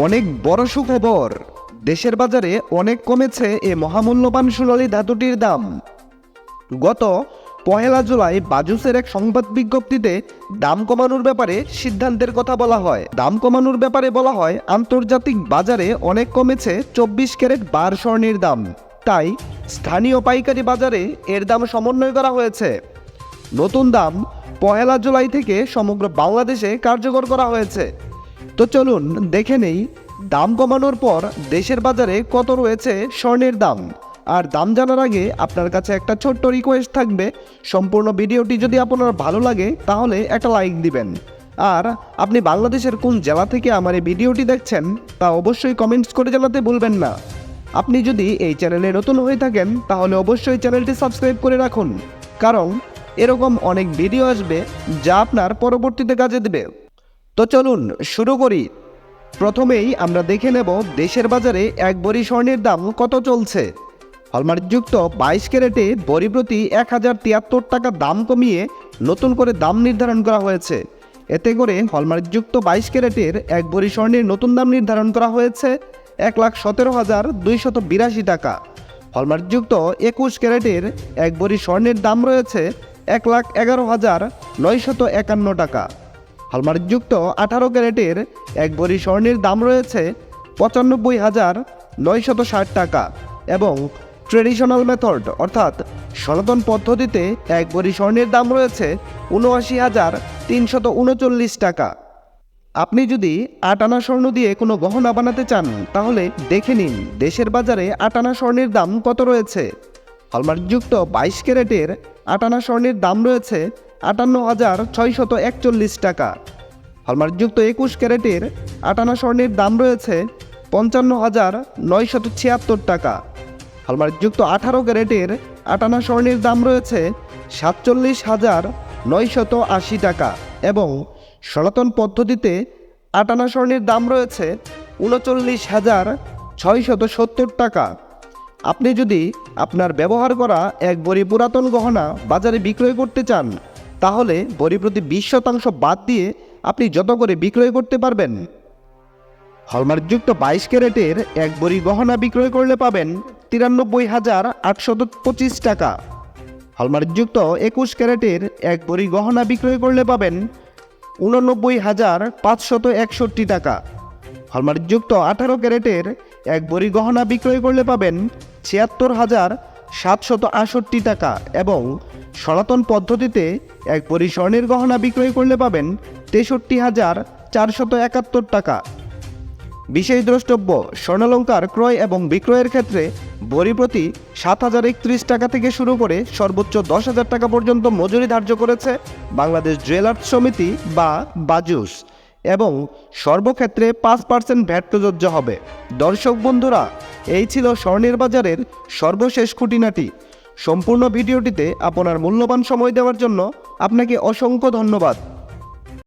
অনেক বড় সুখবর। দেশের বাজারে অনেক কমেছে এ মহামূল্যবান সোনালী ধাতুটির দাম। গত পহেলা জুলাই বাজুসের এক সংবাদ বিজ্ঞপ্তিতে দাম কমানোর ব্যাপারে সিদ্ধান্তের কথা বলা হয়। দাম কমানোর ব্যাপারে বলা হয়, আন্তর্জাতিক বাজারে অনেক কমেছে চব্বিশ ক্যারেট বার স্বর্ণের দাম। তাই স্থানীয় পাইকারি বাজারে এর দাম সমন্বয় করা হয়েছে। নতুন দাম পহেলা জুলাই থেকে সমগ্র বাংলাদেশে কার্যকর করা হয়েছে। তো চলুন দেখে নেই, দাম কমানোর পর দেশের বাজারে কত রয়েছে স্বর্ণের দাম। আর দাম জানার আগে আপনার কাছে একটা ছোট্ট রিকোয়েস্ট থাকবে, সম্পূর্ণ ভিডিওটি যদি আপনার ভালো লাগে তাহলে একটা লাইক দিবেন। আর আপনি বাংলাদেশের কোন জেলা থেকে আমার এই ভিডিওটি দেখছেন তা অবশ্যই কমেন্টস করে জানাতে ভুলবেন না। আপনি যদি এই চ্যানেলে নতুন হয়ে থাকেন তাহলে অবশ্যই চ্যানেলটি সাবস্ক্রাইব করে রাখুন। কারণ এরকম অনেক ভিডিও আসবে যা আপনার পরবর্তীতে কাজে দেবে। তো চলুন শুরু করি। প্রথমেই আমরা দেখে নেব দেশের বাজারে এক বড়ি স্বর্ণের দাম কত চলছে। হলমার্কযুক্ত বাইশ ক্যারেটে বড়ি প্রতি এক হাজার তিয়াত্তর টাকা দাম কমিয়ে নতুন করে দাম নির্ধারণ করা হয়েছে। এতে করে হলমার্কযুক্ত বাইশ ক্যারেটের এক বড়ি স্বর্ণের নতুন দাম নির্ধারণ করা হয়েছে এক লাখ সতেরো হাজার দুইশত বিরাশি টাকা। হলমার্কযুক্ত একুশ ক্যারেটের এক বড়ি স্বর্ণের দাম রয়েছে এক লাখ এগারো হাজার নয়শত একান্ন টাকা। হলমার্কযুক্ত আঠারো ক্যারেটের এক বড়ি স্বর্ণের দাম রয়েছে পঁচানব্বই হাজার নয়শত ষাট টাকা এবং ট্রেডিশনাল মেথড, অর্থাৎ সনাতন পদ্ধতিতে এক বড়ি স্বর্ণের দাম রয়েছে উনআশি হাজার তিনশত উনচল্লিশ টাকা। আপনি যদি আট আনা স্বর্ণ দিয়ে কোনো গহনা বানাতে চান, তাহলে দেখে নিন দেশের বাজারে আট আনা স্বর্ণের দাম কত রয়েছে। হলমার্কযুক্ত বাইশ ক্যারেটের আট আনা স্বর্ণের দাম রয়েছে আটান্ন হাজার ছয়শত একচল্লিশ টাকা। হলমার্কযুক্ত একুশ ক্যারেটের আট আনা স্বর্ণের দাম রয়েছে পঞ্চান্ন হাজার নয়শত ছিয়াত্তর টাকা। হলমার্কযুক্ত আঠারো ক্যারেটের আট আনা স্বর্ণের দাম রয়েছে সাতচল্লিশ হাজার নয়শত আশি টাকা এবং সনাতন পদ্ধতিতে আটানা স্বর্ণের দাম রয়েছে উনচল্লিশ হাজার ছয়শত সত্তর টাকা। আপনি যদি আপনার ব্যবহার করা এক বড়ি পুরাতন গহনা বাজারে বিক্রয় করতে চান তাহলে বড়ি প্রতি বিশ শতাংশ বাদ দিয়ে আপনি যত করে বিক্রয় করতে পারবেন। হলমার্কযুক্ত বাইশ ক্যারেটের এক বড়ি গহনা বিক্রয় করলে পাবেন তিরানব্বই হাজার আটশত পঁচিশ টাকা। হলমার্কযুক্ত একুশ ক্যারেটের এক বড়ি গহনা বিক্রয় করলে পাবেন উননব্বই হাজার পাঁচশত একষট্টি টাকা। হলমার্কযুক্ত আঠারো ক্যারেটের এক বড়ি গহনা বিক্রয় করলে পাবেন ছিয়াত্তর হাজার সাতশত আষট্টি টাকা এবং সনাতন পদ্ধতিতে এক বড়ি স্বর্ণের গহনা বিক্রয় করলে পাবেন তেষট্টি হাজার চারশত একাত্তর টাকা। বিশেষ দ্রষ্টব্য, স্বর্ণালঙ্কার ক্রয় এবং বিক্রয়ের ক্ষেত্রে বড়ি প্রতি সাত হাজার একত্রিশ টাকা থেকে শুরু করে সর্বোচ্চ দশ হাজার টাকা পর্যন্ত মজুরি ধার্য করেছে বাংলাদেশ জুয়েলার্স সমিতি বা বাজুস। এবং সর্বক্ষেত্রে পাঁচ পার্সেন্ট ভ্যাট প্রযোজ্য হবে। দর্শক বন্ধুরা, এই ছিল স্বর্ণের বাজারের সর্বশেষ খুঁটিনাটি। সম্পূর্ণ ভিডিওটিতে আপনার মূল্যবান সময় দেওয়ার জন্য আপনাকে অসংখ্য ধন্যবাদ।